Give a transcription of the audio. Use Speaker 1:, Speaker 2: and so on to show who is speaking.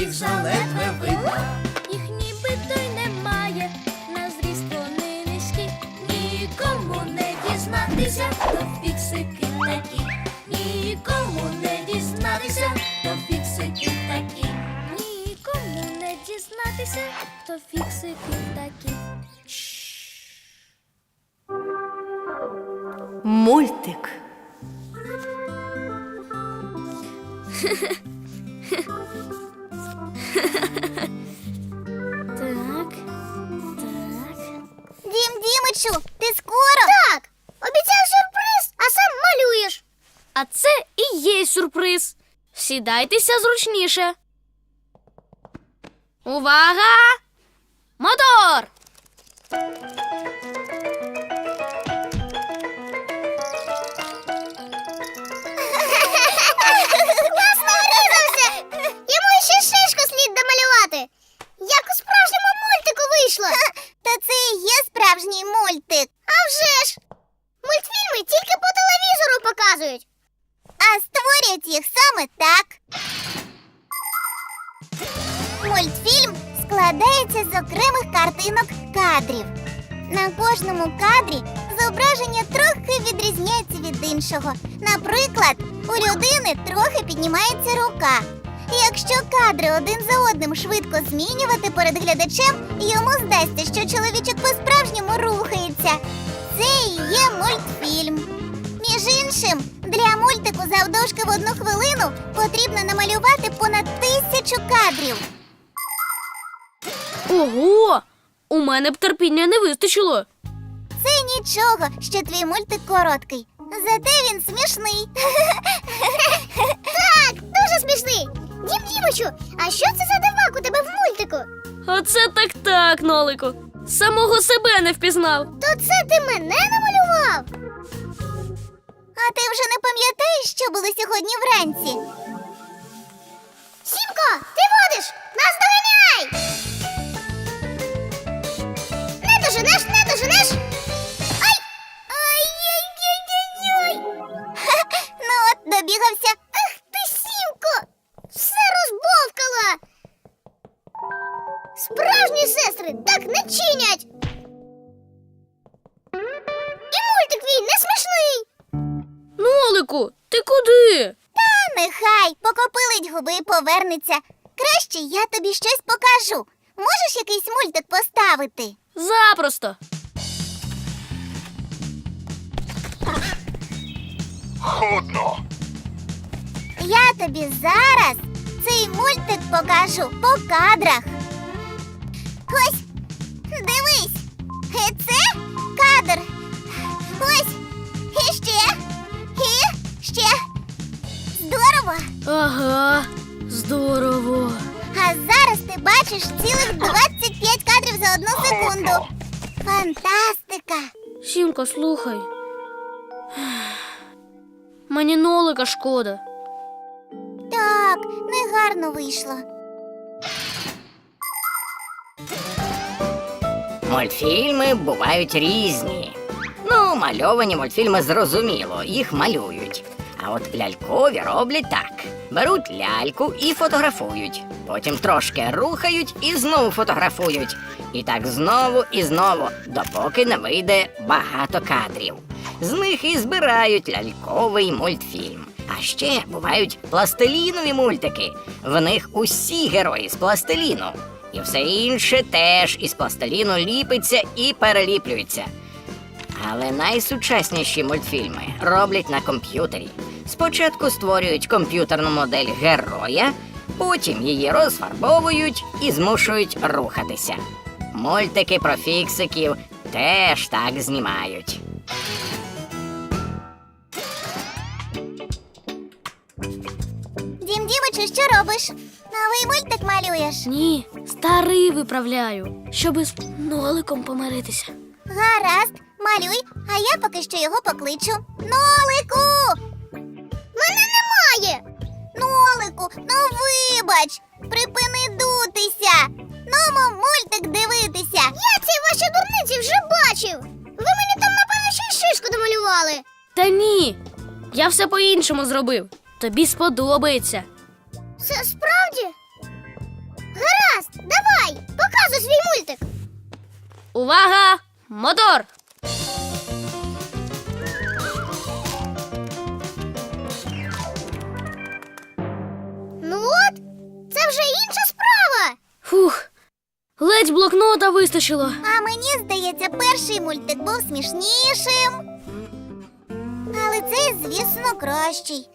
Speaker 1: їх заледве видно.
Speaker 2: Їх нібито й немає, на зріст вони низькі. Нікому не дізнатися, то фіксики такі. Нікому не дізнатися, то фіксики такі. Нікому не дізнатися, то фіксики такі.
Speaker 3: Мультик.
Speaker 2: Так, так.
Speaker 4: Дім Дімичу, ти скоро? Так. Обіцяв сюрприз, а сам малюєш.
Speaker 2: А це і є сюрприз. Сідайтеся зручніше. Увага! Мотор!
Speaker 4: Мультик. А вже ж! Мультфільми тільки по телевізору показують. А створюють їх саме так. Мультфільм складається з окремих картинок кадрів. На кожному кадрі зображення трохи відрізняється від іншого. Наприклад, у людини трохи піднімається рука. Якщо кадри один за одним швидко змінювати перед глядачем, йому здасться, що чоловічок по-справжньому рухається. Це і є мультфільм. Між іншим, для мультику завдовжки в одну хвилину потрібно намалювати понад тисячу кадрів.
Speaker 2: Ого! У мене б терпіння не вистачило.
Speaker 4: Це нічого, що твій мультик короткий. Зате він смішний. Так, дуже смішний. Дім Дімичу, а що це за дивак у тебе в мультику?
Speaker 2: Оце так так, Нолику. Самого себе не впізнав.
Speaker 4: То це ти мене намалював? А ти вже не пам'ятаєш, що було сьогодні вранці? Сімко, ти водиш! Нас доганяй! Не доженеш, не Справжні сестри так не чинять! І мультик твій не смішний!
Speaker 2: Нолику, ти куди?
Speaker 4: Та нехай покопилить губи і повернеться. Краще я тобі щось покажу. Можеш якийсь мультик поставити?
Speaker 2: Запросто.
Speaker 5: Худно.
Speaker 4: Я тобі зараз цей мультик покажу по кадрах. Ось, дивись. І це кадр. Ось. І ще. І ще. Здорово.
Speaker 2: Ага, здорово.
Speaker 4: А зараз ти бачиш цілих 25 кадрів за одну секунду. Фантастика!
Speaker 2: Сімко, слухай. Мені нолика шкода.
Speaker 4: Так, негарно вийшло.
Speaker 6: Мультфільми бувають різні. Ну, мальовані мультфільми зрозуміло, їх малюють. А от лялькові роблять так: беруть ляльку і фотографують. Потім трошки рухають і знову фотографують. І так знову і знову, допоки не вийде багато кадрів. З них і збирають ляльковий мультфільм. А ще бувають пластилінові мультики. В них усі герої з пластиліну. І все інше теж із пластиліну ліпиться і переліплюється. Але найсучасніші мультфільми роблять на комп'ютері. Спочатку створюють комп'ютерну модель героя, потім її розфарбовують і змушують рухатися. Мультики про фіксиків теж так знімають.
Speaker 4: Дім Дімичу, що робиш? Новий мультик малюєш.
Speaker 2: Ні, старий виправляю, щоби з ноликом помиритися.
Speaker 4: Гаразд, малюй, а я поки що його покличу. Нолику! Мене немає. Нолику, ну вибач, припини дутися. Нумо мультик дивитися. Я ці ваші дурниці вже бачив. Ви мені там, напевно, ще й шишку домалювали.
Speaker 2: Та ні. Я все по-іншому зробив. Тобі сподобається.
Speaker 4: Це справді? Гаразд, давай, показуй свій мультик.
Speaker 2: Увага! Мотор!
Speaker 4: Ну от, це вже інша справа.
Speaker 2: Фух. Ледь блокнота вистачило.
Speaker 4: А мені здається, перший мультик був смішнішим. Але цей, звісно, кращий.